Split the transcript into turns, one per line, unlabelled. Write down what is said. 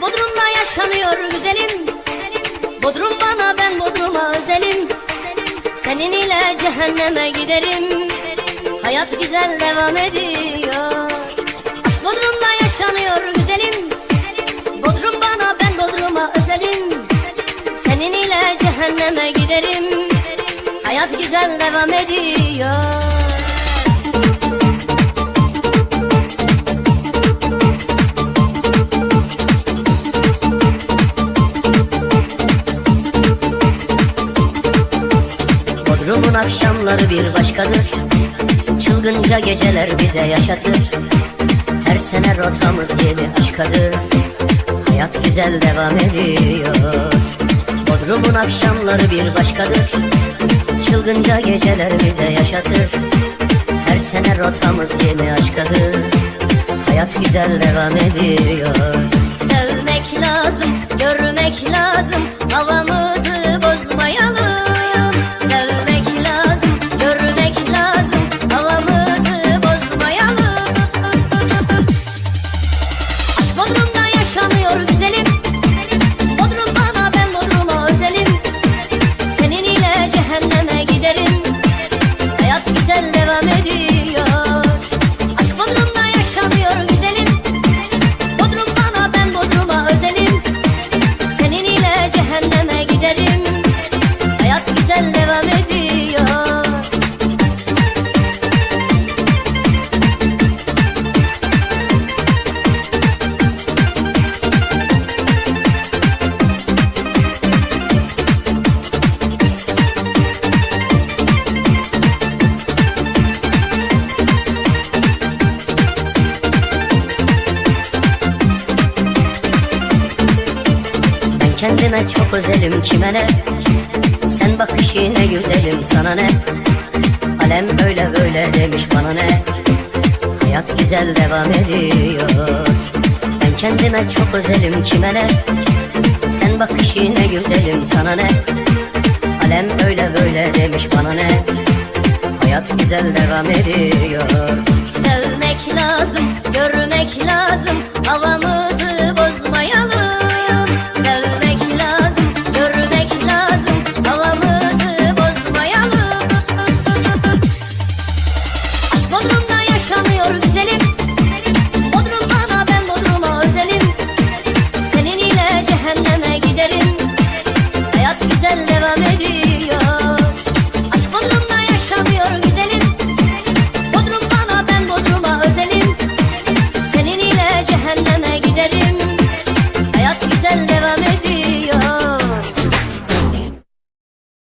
Bodrum'da yaşanıyor güzelim. Bodrum bana ben Bodrum'a özelim. Senin ile cehenneme giderim. Hayat güzel devam ediyor. Bodrum'da yaşanıyor güzelim. Bodrum bana ben Bodrum'a özelim. Senin ile cehenneme giderim. Hayat güzel devam ediyor. Akşamları bir başkadır. Çılgınca geceler bize yaşatır. Her sene rotamız yeni aşkadır. Hayat güzel devam ediyor. Bodrum'un akşamları bir başkadır. Çılgınca geceler bize yaşatır. Her sene rotamız yeni aşkadır. Hayat güzel devam ediyor. Sevmek lazım, görmek lazım. Havamızı kendime çok özelim kime ne Sen bakış yine güzelim sana ne. Alem öyle böyle demiş bana ne. Hayat güzel devam ediyor. Ben kendime çok özelim kime ne Sen bakış yine güzelim sana ne. Alem öyle böyle demiş bana ne. Hayat güzel devam ediyor. Sevmek lazım, görmek lazım Havamızı Aşk